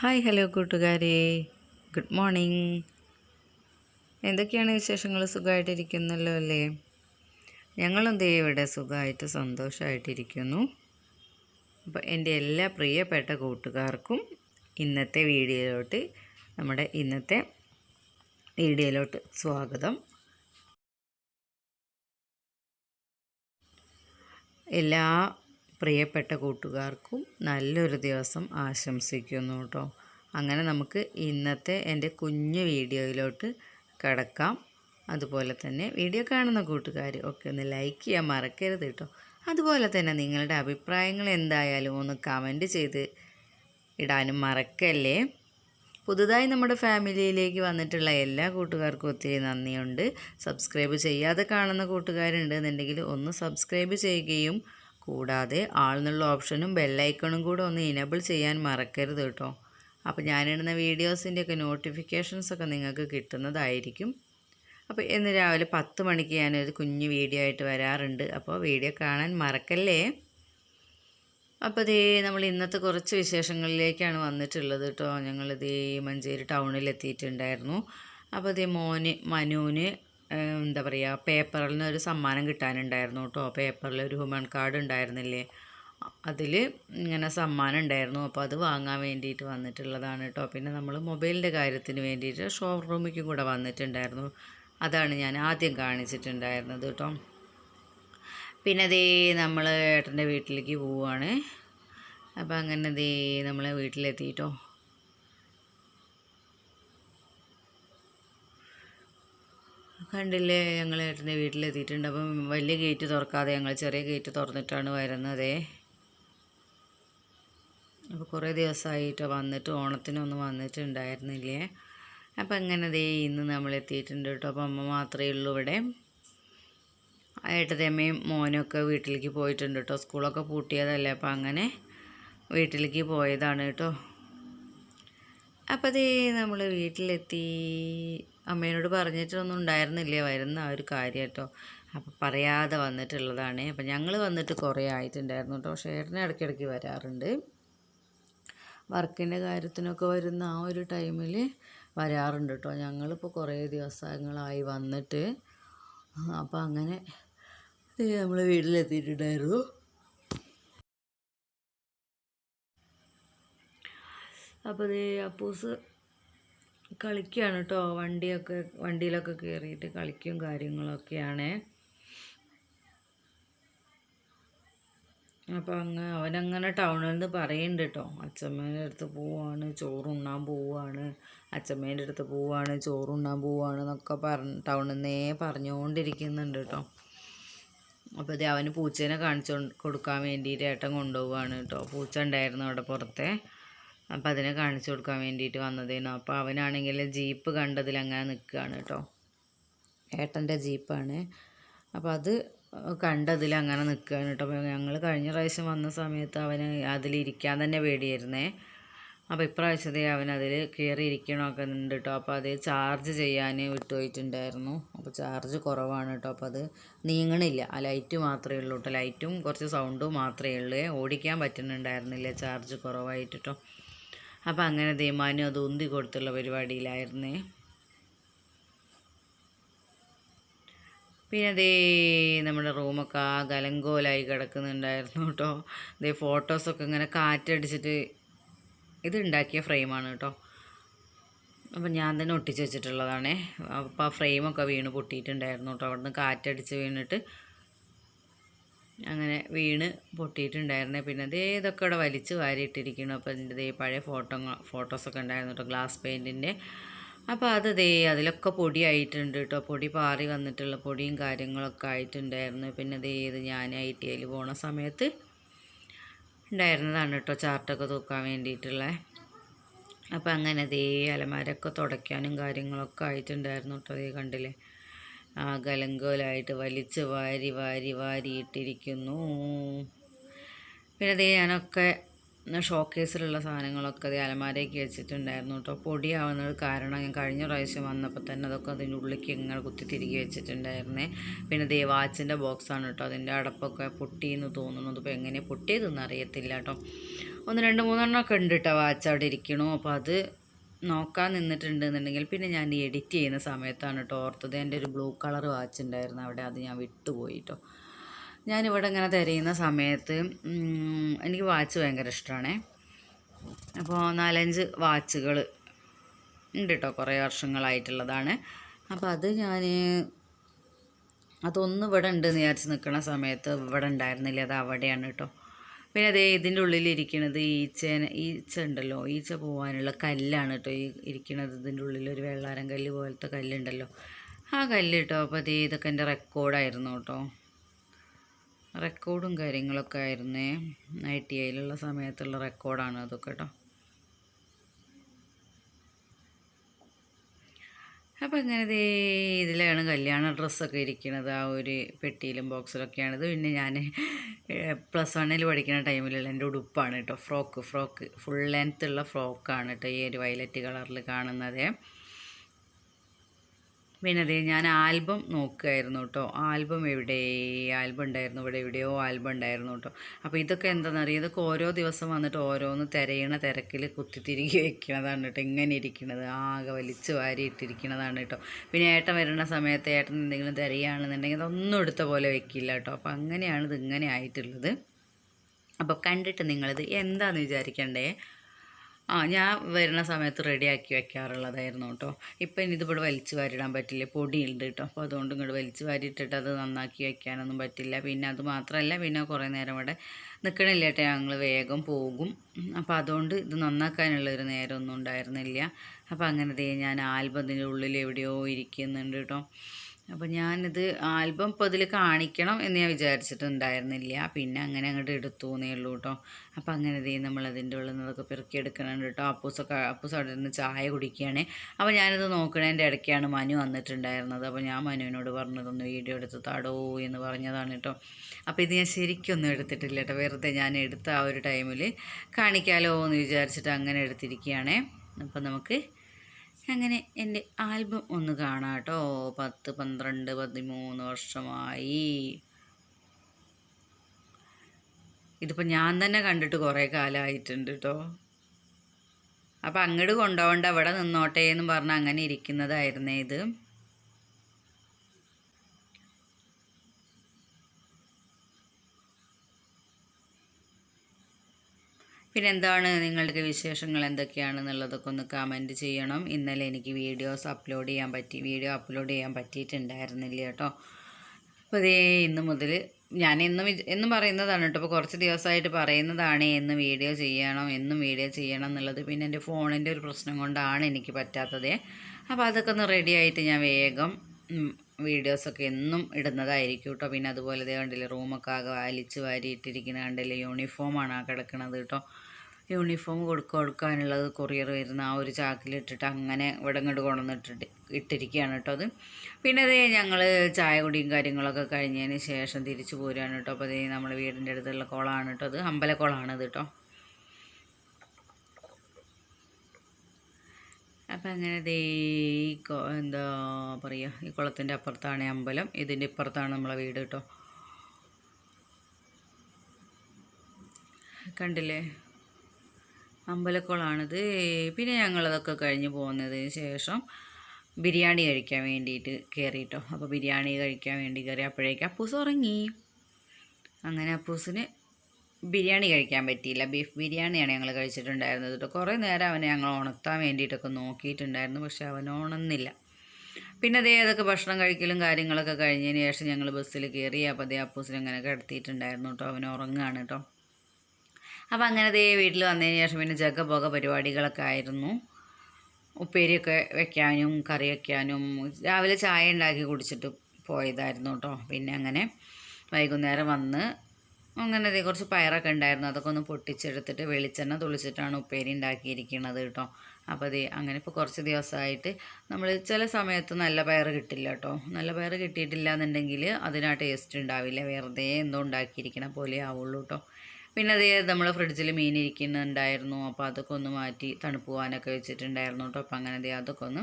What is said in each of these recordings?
Hi hello കൂട്ടുകാരെ. Good morning എന്തൊക്കെയാണ് വിശേഷങ്ങൾ? സുഖമായിട്ടിരിക്കുന്നല്ലോ അല്ലേ? ഞങ്ങളും ദേ ഇവിടെ സുഖമായിട്ട് സന്തോഷമായിട്ടിരിക്കുന്നു. അപ്പോൾ എന്റെ എല്ലാ പ്രിയപ്പെട്ട കൂട്ടുകാർക്കും ഇന്നത്തെ വീഡിയോയിലോട്ട് നമ്മുടെ ഇന്നത്തെ വീഡിയോയിലോട്ട് സ്വാഗതം. എല്ലാ പ്രിയപ്പെട്ട കൂട്ടുകാർക്കും നല്ലൊരു ദിവസം ആശംസിക്കുന്നു കേട്ടോ. അങ്ങനെ നമുക്ക് ഇന്നത്തെ എന്റെ കുഞ്ഞു വീഡിയോയിലോട്ട് കിടക്കാം. അതുപോലെ തന്നെ വീഡിയോ കാണുന്ന കൂട്ടുകാർ ഒക്കെ ഒന്ന് ലൈക്ക് ചെയ്യാൻ മറക്കരുത് കേട്ടോ. അതുപോലെ തന്നെ നിങ്ങളുടെ അഭിപ്രായങ്ങൾ എന്തായാലും ഒന്ന് കമന്റ് ചെയ്ത് ഇടാനും മറക്കല്ലേ? പുതുതായി നമ്മുടെ ഫാമിലിയിലേക്ക് വന്നിട്ടുള്ള എല്ലാ കൂട്ടുകാർക്കും ഒത്തിരി നന്ദിയുണ്ട്. സബ്സ്ക്രൈബ് ചെയ്യാതെ കാണുന്ന കൂട്ടുകാരുണ്ട് എന്നുണ്ടെങ്കിൽ ഒന്ന് സബ്സ്ക്രൈബ് ചെയ്യുകയും കൂടാതെ ആൾന്നുള്ള ഓപ്ഷനും ബെല്ലൈക്കണും കൂടെ ഒന്ന് ഇനബിൾ ചെയ്യാൻ മറക്കരുത് കേട്ടോ. അപ്പോൾ ഞാനിടുന്ന വീഡിയോസിന്റെയൊക്കെ നോട്ടിഫിക്കേഷൻസ് ഒക്കെ നിങ്ങൾക്ക് കിട്ടുന്നതായിരിക്കും. അപ്പോൾ ഇന്ന് രാവിലെ പത്ത് മണിക്ക് ഞാനൊരു കുഞ്ഞു വീഡിയോ ആയിട്ട് വരാറുണ്ട്. അപ്പോൾ വീഡിയോ കാണാൻ മറക്കല്ലേ? അപ്പോൾ ഇതേ നമ്മൾ ഇന്നത്തെ കുറച്ച് വിശേഷങ്ങളിലേക്കാണ് വന്നിട്ടുള്ളത് കേട്ടോ. ഞങ്ങളിതേ മഞ്ചേരി ടൗണിൽ എത്തിയിട്ടുണ്ടായിരുന്നു. അപ്പോൾ ഇതേ മോന് മനുവിന് എന്താ പറയുക പേപ്പറിൽ നിന്ന് ഒരു സമ്മാനം കിട്ടാനുണ്ടായിരുന്നു കേട്ടോ. പേപ്പറിൽ ഒരു ഹ്യൂമൻ കാർഡ് ഉണ്ടായിരുന്നില്ലേ? അതിൽ ഇങ്ങനെ സമ്മാനം ഉണ്ടായിരുന്നു. അപ്പോൾ അത് വാങ്ങാൻ വേണ്ടിയിട്ട് വന്നിട്ടുള്ളതാണ് കേട്ടോ. പിന്നെ നമ്മൾ മൊബൈലിന്റെ കാര്യത്തിന് വേണ്ടിയിട്ട് ഷോറൂമിക്കും കൂടെ വന്നിട്ടുണ്ടായിരുന്നു. അതാണ് ഞാൻ ആദ്യം കാണിച്ചിട്ടുണ്ടായിരുന്നത് കേട്ടോ. പിന്നെ അതേ നമ്മൾ ഏട്ടന്റെ വീട്ടിലേക്ക് പോവുകയാണ് അപ്പോൾ അങ്ങനെ ദേ നമ്മളെ വീട്ടിലെത്തിയിട്ടോ കണ്ടില്ലേ? ഞങ്ങൾ ഏട്ടന്റെ വീട്ടിലെത്തിയിട്ടുണ്ട്. അപ്പം വലിയ ഗേറ്റ് തുറക്കാതെ ഞങ്ങൾ ചെറിയ ഗേറ്റ് തുറന്നിട്ടാണ് വരുന്നത്. അപ്പോൾ കുറേ ദിവസമായിട്ട് വന്നിട്ട് ഓണത്തിനൊന്നും വന്നിട്ടുണ്ടായിരുന്നില്ലേ? അപ്പം അങ്ങനെ ദേ ഇന്ന് നമ്മൾ എത്തിയിട്ടുണ്ട് കേട്ടോ. അപ്പം അമ്മ മാത്രമേ ഉള്ളൂ ഇവിടെ. ഏട്ടത്തമ്മയും മോനൊക്കെ വീട്ടിലേക്ക് പോയിട്ടുണ്ട് കേട്ടോ. സ്കൂളൊക്കെ പൂട്ടിയതല്ലേ? അപ്പം അങ്ങനെ വീട്ടിലേക്ക് പോയതാണ് കേട്ടോ. അപ്പോൾ അതേ നമ്മൾ വീട്ടിലെത്തി. അമ്മേനോട് പറഞ്ഞിട്ടൊന്നും ഉണ്ടായിരുന്നില്ല? വരുന്ന ആ ഒരു കാര്യം കേട്ടോ അപ്പം പറയാതെ വന്നിട്ടുള്ളതാണ്. അപ്പം ഞങ്ങൾ വന്നിട്ട് കുറേ ആയിട്ടുണ്ടായിരുന്നു കേട്ടോ ഏട്ടനെ ഇടയ്ക്കിടയ്ക്ക് വരാറുണ്ട്. വർക്കിന്റെ കാര്യത്തിനൊക്കെ വരുന്ന ആ ഒരു ടൈമിൽ വരാറുണ്ട് കേട്ടോ ഞങ്ങളിപ്പോൾ കുറേ ദിവസങ്ങളായി വന്നിട്ട്. അപ്പോൾ അങ്ങനെ നമ്മൾ വീട്ടിലെത്തിയിട്ടുണ്ടായിരുന്നു. അപ്പോൾ അപ്പൂസ് കളിക്കുകയാണ് കേട്ടോ വണ്ടിയൊക്കെ വണ്ടിയിലൊക്കെ കയറിയിട്ട് കളിക്കും കാര്യങ്ങളൊക്കെയാണ്. അപ്പോൾ അങ്ങ് അവനങ്ങനെ ടൗണിൽ നിന്ന് പറയുന്നുണ്ട് കേട്ടോ അച്ഛമ്മേന്റെ അടുത്ത് പോവാണ് ചോറുണ്ണാൻ പോവാണ്. അച്ഛമ്മേന്റെ അടുത്ത് പോവാണ് ചോറുണ്ണാൻ പോവാണ് എന്നൊക്കെ പറഞ്ഞ് ടൗണിൽ നിന്നേ പറഞ്ഞുകൊണ്ടിരിക്കുന്നുണ്ട് കേട്ടോ അപ്പോൾ ഇത് അവന് പൂച്ചേനെ കാണിച്ചു കൊടുക്കാൻ വേണ്ടിയിട്ട് ഏട്ടൻ കൊണ്ടുപോവാണ് കേട്ടോ. പൂച്ച ഉണ്ടായിരുന്നു അവിടെ പുറത്തെ. അപ്പോൾ അതിനെ കാണിച്ചു കൊടുക്കാൻ വേണ്ടിയിട്ട് വന്നതേനു. അപ്പോൾ അവനാണെങ്കിൽ ജീപ്പ് കണ്ടതിൽ അങ്ങനെ നിൽക്കുകയാണ് കേട്ടോ. ഏട്ടന്റെ ജീപ്പാണ്. അപ്പോൾ അത് കണ്ടതിൽ അങ്ങനെ നിൽക്കുകയാണ് കേട്ടോ ഞങ്ങൾ കഴിഞ്ഞ പ്രാവശ്യം വന്ന സമയത്ത് അവന് അതിലിരിക്കാൻ തന്നെ പേടിയായിരുന്നേ. അപ്പോൾ ഇപ്രാവശ്യത്തെ അവൻ അതിൽ കയറി ഇരിക്കണമൊക്കെ ഉണ്ട് കേട്ടോ. അപ്പോൾ അത് ചാർജ് ചെയ്യാൻ വിട്ടുപോയിട്ടുണ്ടായിരുന്നു. അപ്പോൾ ചാർജ് കുറവാണ് കേട്ടോ. അപ്പോൾ അത് നീങ്ങണില്ല. ആ ലൈറ്റ് മാത്രമേ ഉള്ളൂ കേട്ടോ. ലൈറ്റും കുറച്ച് സൗണ്ടും മാത്രമേ ഉള്ളൂ. ഓടിക്കാൻ പറ്റുന്നുണ്ടായിരുന്നില്ല ചാർജ് കുറവായിട്ട് കേട്ടോ. അപ്പം അങ്ങനെ ദേമാനും അത് ഉന്തി കൊടുത്തുള്ള പരിപാടിയിലായിരുന്നേ. പിന്നെ അതേ നമ്മുടെ റൂമൊക്കെ ആ ഗലങ്കോലായി കിടക്കുന്നുണ്ടായിരുന്നു കേട്ടോ. അതേ ഫോട്ടോസൊക്കെ ഇങ്ങനെ കാറ്റടിച്ചിട്ട് ഇത് ഉണ്ടാക്കിയ ഫ്രെയിമാണ് കേട്ടോ. അപ്പം ഞാൻ തന്നെ ഒട്ടിച്ച് വെച്ചിട്ടുള്ളതാണേ. അപ്പോൾ ആ ഫ്രെയിമൊക്കെ വീണ് പൊട്ടിയിട്ടുണ്ടായിരുന്നു കേട്ടോ. അവിടുന്ന് കാറ്റടിച്ച് വീണിട്ട് അങ്ങനെ വീണ് പൊട്ടിയിട്ടുണ്ടായിരുന്നേ. പിന്നെ അതേ ഇതൊക്കെ ഇവിടെ വലിച്ച് വാരിയിട്ടിരിക്കുന്നു. അപ്പോൾ ഇതിന്റെ ദേ പഴയ ഫോട്ടോ ഫോട്ടോസൊക്കെ ഉണ്ടായിരുന്നു കേട്ടോ ഗ്ലാസ് പെയിന്റിന്റെ അപ്പോൾ അത് ദേ അതിലൊക്കെ പൊടി ആയിട്ടുണ്ട് കേട്ടോ പൊടി പാറി വന്നിട്ടുള്ള പൊടിയും കാര്യങ്ങളൊക്കെ ആയിട്ടുണ്ടായിരുന്നു. പിന്നെ ദേ ഇത് ഞാൻ ഐ ടി ഐയിൽ പോണ സമയത്ത് ഉണ്ടായിരുന്നതാണ് കേട്ടോ ചാർട്ടൊക്കെ തൂക്കാൻ വേണ്ടിയിട്ടുള്ള. അപ്പോൾ അങ്ങനെ ദേ അലമാരൊക്കെ തുടയ്ക്കാനും കാര്യങ്ങളൊക്കെ ആയിട്ടുണ്ടായിരുന്നു കേട്ടോ ദേ കണ്ടില്ലേ. ആ ഗലങ്കോലായിട്ട് വലിച്ച് വാരി വാരി വാരിയിട്ടിരിക്കുന്നു പിന്നെ അതേ ഞാനൊക്കെ ഷോക്കേസിലുള്ള സാധനങ്ങളൊക്കെ അത് അലമാരയ്ക്ക് വെച്ചിട്ടുണ്ടായിരുന്നു കേട്ടോ. പൊടിയാവുന്നത് കാരണം ഞാൻ കഴിഞ്ഞ പ്രാവശ്യം വന്നപ്പോൾ തന്നെ അതൊക്കെ അതിന്റെ ഉള്ളിലേക്ക് ഇങ്ങനെ കുത്തി തിരികെ വെച്ചിട്ടുണ്ടായിരുന്നേ. പിന്നെ ദേ വാച്ചിന്റെ ബോക്സാണ് കേട്ടോ. അതിന്റെ അടപ്പൊക്കെ പൊട്ടിയെന്ന് തോന്നുന്നു. അതിപ്പോൾ എങ്ങനെ പൊട്ടിയതെന്ന് അറിയത്തില്ല കേട്ടോ. ഒന്ന് രണ്ട് മൂന്നെണ്ണമൊക്കെ ഉണ്ട് കേട്ടോ വാച്ച് അവിടെ ഇരിക്കണു. അപ്പോൾ അത് നോക്കാൻ നിന്നിട്ടുണ്ടെന്നുണ്ടെങ്കിൽ പിന്നെ ഞാൻ എഡിറ്റ് ചെയ്യുന്ന സമയത്താണ് കേട്ടോ ഓർത്തത്. എന്റെ ഒരു ബ്ലൂ കളർ വാച്ച് ഉണ്ടായിരുന്നു അവിടെ അത് ഞാൻ വിട്ടുപോയി കേട്ടോ ഞാനിവിടെ ഇങ്ങനെ തിരയുന്ന സമയത്ത് എനിക്ക് വാച്ച് ഭയങ്കര ഇഷ്ടമാണേ. അപ്പോൾ നാലഞ്ച് വാച്ചുകൾ ഉണ്ട് കേട്ടോ കുറേ വർഷങ്ങളായിട്ടുള്ളതാണ്. അപ്പോൾ അത് ഞാൻ അതൊന്നും ഇവിടെ ഉണ്ടെന്ന് വിചാരിച്ച് നിൽക്കുന്ന സമയത്ത് ഇവിടെ ഉണ്ടായിരുന്നില്ല അത് അവിടെയാണ് കേട്ടോ പിന്നെ അതേ ഇതിന്റെ ഉള്ളിലിരിക്കണത് ഈച്ചേന ഈച്ച ഉണ്ടല്ലോ ഈച്ച പോകാനുള്ള കല്ലാണ് കേട്ടോ ഈ ഇരിക്കണത്. ഇതിന്റെ ഉള്ളിൽ ഒരു വെള്ളാരം കല്ല് പോലത്തെ കല്ലുണ്ടല്ലോ. ആ കല്ല് കേട്ടോ അപ്പോൾ അതേ ഇതൊക്കെ എന്റെ റെക്കോർഡായിരുന്നു കേട്ടോ. റെക്കോർഡും കാര്യങ്ങളൊക്കെ ആയിരുന്നേ. ഐ ടി ഐയിലുള്ള സമയത്തുള്ള റെക്കോർഡാണ് അതൊക്കെ കേട്ടോ. അപ്പോൾ ഇങ്ങനെ ഇതിലാണ് കല്യാണ ഡ്രസ്സൊക്കെ ഇരിക്കുന്നത് ആ ഒരു പെട്ടിയിലും ബോക്സിലൊക്കെയാണിത്. പിന്നെ ഞാൻ പ്ലസ് വണ്ണിൽ പഠിക്കുന്ന ടൈമിലുള്ള എന്റെ ഉടുപ്പാണ് കേട്ടോ. Frock frock. ഫുൾ ലെങ്ത്തുള്ള ഫ്രോക്കാണ് കേട്ടോ ഈ ഒരു വയലറ്റ് കളറിൽ കാണുന്നത്. പിന്നെ അതേ ഞാൻ ആൽബം നോക്കുകയായിരുന്നു കേട്ടോ. ആൽബം എവിടെ? ആൽബം ഉണ്ടായിരുന്നു ഇവിടെ എവിടെയോ ആൽബം ഉണ്ടായിരുന്നു കേട്ടോ. അപ്പോൾ ഇതൊക്കെ എന്താണെന്നറിയാം ഇതൊക്കെ ഓരോ ദിവസം വന്നിട്ട് ഓരോന്ന് തിരയണ തിരക്കിൽ കുത്തിത്തിരികെ വെക്കണതാണ് കേട്ടോ. ഇങ്ങനെ ഇരിക്കണത് ആകെ വലിച്ചു വാരി ഇട്ടിരിക്കണതാണ് കേട്ടോ. പിന്നെ ഏട്ടൻ വരുന്ന സമയത്ത് ഏട്ടൻ എന്തെങ്കിലും തിരയുകയാണെന്നുണ്ടെങ്കിൽ അതൊന്നും എടുത്ത പോലെ വെക്കില്ല കേട്ടോ. അപ്പോൾ അങ്ങനെയാണ് ഇത് ഇങ്ങനെ ആയിട്ടുള്ളത്. അപ്പോൾ കണ്ടിട്ട് നിങ്ങളിത് എന്താണെന്ന് വിചാരിക്കണ്ടേ? ആ ഞാൻ വരുന്ന സമയത്ത് റെഡിയാക്കി വെക്കാറുള്ളതായിരുന്നു കേട്ടോ. ഇപ്പം ഇനി ഇതിവിടെ വലിച്ചു വാരിടാൻ പറ്റില്ല. പൊടിയുണ്ട് കേട്ടോ. അപ്പോൾ അതുകൊണ്ട് ഇങ്ങോട്ട് വലിച്ചു വാരിയിട്ടിട്ട് അത് നന്നാക്കി വെക്കാനൊന്നും പറ്റില്ല. പിന്നെ അത് മാത്രമല്ല പിന്നെ കുറേ നേരം ഇവിടെ നിൽക്കണില്ല കേട്ടോ. ഞങ്ങൾ വേഗം പോകും. അപ്പോൾ അതുകൊണ്ട് ഇത് നന്നാക്കാനുള്ളൊരു നേരമൊന്നും ഉണ്ടായിരുന്നില്ല. അപ്പോൾ അങ്ങനെ ഞാൻ ആൽബത്തിന്റെ ഉള്ളിൽ എവിടെയോ ഇരിക്കുന്നുണ്ട് കേട്ടോ. അപ്പോൾ ഞാനിത് ആൽബം ഇപ്പോൾ ഇതിൽ കാണിക്കണം എന്ന് ഞാൻ വിചാരിച്ചിട്ടുണ്ടായിരുന്നില്ല. പിന്നെ അങ്ങനെ അങ്ങോട്ട് എടുത്തു എന്നേ ഉള്ളൂ കേട്ടോ അപ്പോൾ അങ്ങനെ ഇതേ നമ്മൾ അതിന്റെ ഉള്ളിൽ പെറുക്കി പെറുക്കിയെടുക്കണുണ്ട് കേട്ടോ അപ്പൂസൊക്കെ അപ്പൂസ് അവിടെ നിന്ന് ചായ കുടിക്കുകയാണ്. അപ്പോൾ ഞാനിത് നോക്കണതിന്റെ ഇടയ്ക്കാണ് മനു വന്നിട്ടുണ്ടായിരുന്നത്. അപ്പോൾ ഞാൻ മനുവിനോട് പറഞ്ഞതൊന്ന് വീഡിയോ എടുത്ത് താടോ എന്ന് പറഞ്ഞതാണ് കേട്ടോ അപ്പോൾ ഇത് ഞാൻ ശരിക്കൊന്നും എടുത്തിട്ടില്ല കേട്ടോ വെറുതെ ഞാൻ എടുത്ത ആ ഒരു ടൈമിൽ കാണിക്കാലോ എന്ന് വിചാരിച്ചിട്ട് അങ്ങനെ എടുത്തിരിക്കുകയാണേ. അപ്പോൾ നമുക്ക് അങ്ങനെ എന്റെ ആൽബം ഒന്ന് കാണാം കേട്ടോ. പത്ത് പന്ത്രണ്ട് പതിമൂന്ന് വർഷമായി. ഇതിപ്പോൾ ഞാൻ തന്നെ കണ്ടിട്ട് കുറേ കാലമായിട്ടുണ്ട് കേട്ടോ. അപ്പം അങ്ങോട്ട് കൊണ്ടുപോകണ്ട അവിടെ നിന്നോട്ടെ എന്ന് പറഞ്ഞ് അങ്ങനെ ഇരിക്കുന്നതായിരുന്നേ ഇത്. പിന്നെ എന്താണ് നിങ്ങളുടെ വിശേഷങ്ങൾ എന്തൊക്കെയാണെന്നുള്ളതൊക്കെ ഒന്ന് കമന്റ് ചെയ്യണം. ഇന്നലെ എനിക്ക് വീഡിയോസ് അപ്ലോഡ് ചെയ്യാൻ പറ്റി വീഡിയോ അപ്ലോഡ് ചെയ്യാൻ പറ്റിയിട്ടുണ്ടായിരുന്നില്ല കേട്ടോ. അപ്പോൾ ഇതേ ഇന്ന് മുതൽ ഞാൻ എന്നും എന്നും പറയുന്നതാണ് കേട്ടോ. ഇപ്പോൾ കുറച്ച് ദിവസമായിട്ട് പറയുന്നതാണ് എന്ന് വീഡിയോ ചെയ്യണം എന്നും വീഡിയോ ചെയ്യണം എന്നുള്ളത്. പിന്നെ എന്റെ ഫോണിന്റെ ഒരു പ്രശ്നം കൊണ്ടാണ് എനിക്ക് പറ്റാത്തത്. അപ്പോൾ അതൊക്കെ ഒന്ന് റെഡി ആയിട്ട് ഞാൻ വേഗം വീഡിയോസൊക്കെ എന്നും ഇടുന്നതായിരിക്കും കേട്ടോ. പിന്നെ അതുപോലെ കണ്ടില്ലേ റൂമൊക്കെ ആകെ വലിച്ച് വാരിയിട്ടിരിക്കുന്ന കണ്ടില്ലേ യൂണിഫോമാണ് ആ കിടക്കണത് കേട്ടോ. യൂണിഫോം കൊടുക്ക കൊടുക്കാനുള്ളത് കൊറിയർ വരുന്ന ആ ഒരു ചാക്കിലിട്ടിട്ട് അങ്ങനെ ഇവിടെ ഇങ്ങോട്ട് കൊണ്ടുവന്നിട്ടിട്ട് ഇട്ടിരിക്കുകയാണ് കേട്ടോ അത്. പിന്നെ അതേ ഞങ്ങൾ ചായ കുടിയും കാര്യങ്ങളൊക്കെ കഴിഞ്ഞതിന് ശേഷം തിരിച്ചു പോരുകയാണ് കേട്ടോ. അപ്പോൾ അതേ നമ്മുടെ വീടിന്റെ അടുത്തുള്ള കുളമാണ് കേട്ടോ അത്. അമ്പല അമ്പലക്കുളമാണ് ഇത് കേട്ടോ. അപ്പം അങ്ങനെ ദേ ഈ എന്താ പറയുക ഈ കുളത്തിന്റെ അപ്പുറത്താണ് അമ്പലം. ഇതിന്റെ ഇപ്പുറത്താണ് നമ്മളെ വീട് കേട്ടോ. കണ്ടില്ലേ? അമ്പലക്കുളമാണിത് പിന്നെ ഞങ്ങളതൊക്കെ കഴിഞ്ഞ് പോകുന്നതിന് ശേഷം ബിരിയാണി കഴിക്കാൻ വേണ്ടിയിട്ട് കയറിയിട്ടോ അപ്പോൾ ബിരിയാണി കഴിക്കാൻ വേണ്ടി കയറി അപ്പോഴേക്ക് അപ്പൂസ് ഉറങ്ങി. അങ്ങനെ അപ്പൂസിന് ബിരിയാണി കഴിക്കാൻ പറ്റിയില്ല. ബീഫ് ബിരിയാണിയാണ് ഞങ്ങൾ കഴിച്ചിട്ടുണ്ടായിരുന്നത് കേട്ടോ കുറേ നേരം അവനെ ഞങ്ങൾ ഉണർത്താൻ വേണ്ടിയിട്ടൊക്കെ നോക്കിയിട്ടുണ്ടായിരുന്നു. പക്ഷെ അവൻ ഉണർന്നില്ല. പിന്നെ അതേ അതൊക്കെ ഭക്ഷണം കഴിക്കലും കാര്യങ്ങളൊക്കെ കഴിഞ്ഞതിന് ശേഷം ഞങ്ങൾ ബസ്സിൽ കയറി അപ്പോൾ അതേ അപ്പൂസിനെ അങ്ങനെ കിടത്തിയിട്ടുണ്ടായിരുന്നു കേട്ടോ അവൻ ഉറങ്ങുകയാണ് കേട്ടോ അപ്പോൾ അങ്ങനെ ദേ വീട്ടിൽ വന്നതിന് ശേഷം പിന്നെ ജഗപോക പരിപാടികളൊക്കെ ആയിരുന്നു. ഉപ്പേരിയൊക്കെ വെക്കാനും കറി വെക്കാനും രാവിലെ ചായ ഉണ്ടാക്കി കുടിച്ചിട്ട് പോയതായിരുന്നു കേട്ടോ പിന്നെ അങ്ങനെ വൈകുന്നേരം വന്ന് അങ്ങനെ ദേ കുറച്ച് പയറൊക്കെ ഉണ്ടായിരുന്നു. അതൊക്കെ ഒന്ന് പൊട്ടിച്ചെടുത്തിട്ട് വെളിച്ചെണ്ണ തുളിച്ചിട്ടാണ് ഉപ്പേരി ഉണ്ടാക്കിയിരിക്കുന്നത് കേട്ടോ അപ്പോൾ അത് അങ്ങനെ ഇപ്പോൾ കുറച്ച് ദിവസമായിട്ട് നമ്മൾ ചില സമയത്ത് നല്ല പയർ കിട്ടില്ല കേട്ടോ നല്ല പയർ കിട്ടിയിട്ടില്ല എന്നുണ്ടെങ്കിൽ അതിനാ ടേസ്റ്റ് ഉണ്ടാവില്ല. വെറുതെ എന്തോ ഉണ്ടാക്കിയിരിക്കണ പോലെ ആവുള്ളൂ കേട്ടോ പിന്നെ അതേ നമ്മൾ ഫ്രിഡ്ജിൽ മീൻ ഇരിക്കുന്നുണ്ടായിരുന്നു. അപ്പോൾ അതൊക്കെ ഒന്ന് മാറ്റി തണുപ്പ് പോകാനൊക്കെ വെച്ചിട്ടുണ്ടായിരുന്നു കേട്ടോ അപ്പോൾ അങ്ങനെ ദേ അതൊക്കെ ഒന്ന്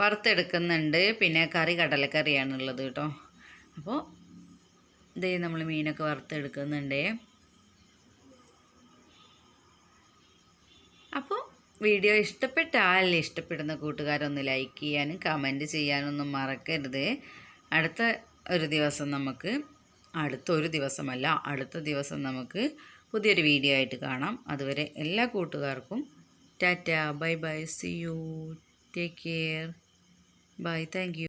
വറുത്തെടുക്കുന്നുണ്ട്. പിന്നെ കറി കടലക്കറിയാണുള്ളത് കേട്ടോ അപ്പോൾ ഇതേ നമ്മൾ മീനൊക്കെ വറുത്തെടുക്കുന്നുണ്ട്. അപ്പോൾ വീഡിയോ ഇഷ്ടപ്പെട്ടാൽ ഇഷ്ടപ്പെടുന്ന കൂട്ടുകാരൊന്ന് ലൈക്ക് ചെയ്യാനും കമന്റ് ചെയ്യാനൊന്നും മറക്കരുത്. അടുത്ത ഒരു ദിവസം നമുക്ക് അടുത്ത ഒരു ദിവസമല്ല അടുത്ത ദിവസം നമുക്ക് പുതിയൊരു വീഡിയോ ആയിട്ട് കാണാം. അതുവരെ എല്ലാ കൂട്ടുകാർക്കും tata bye bye see you take care bye thank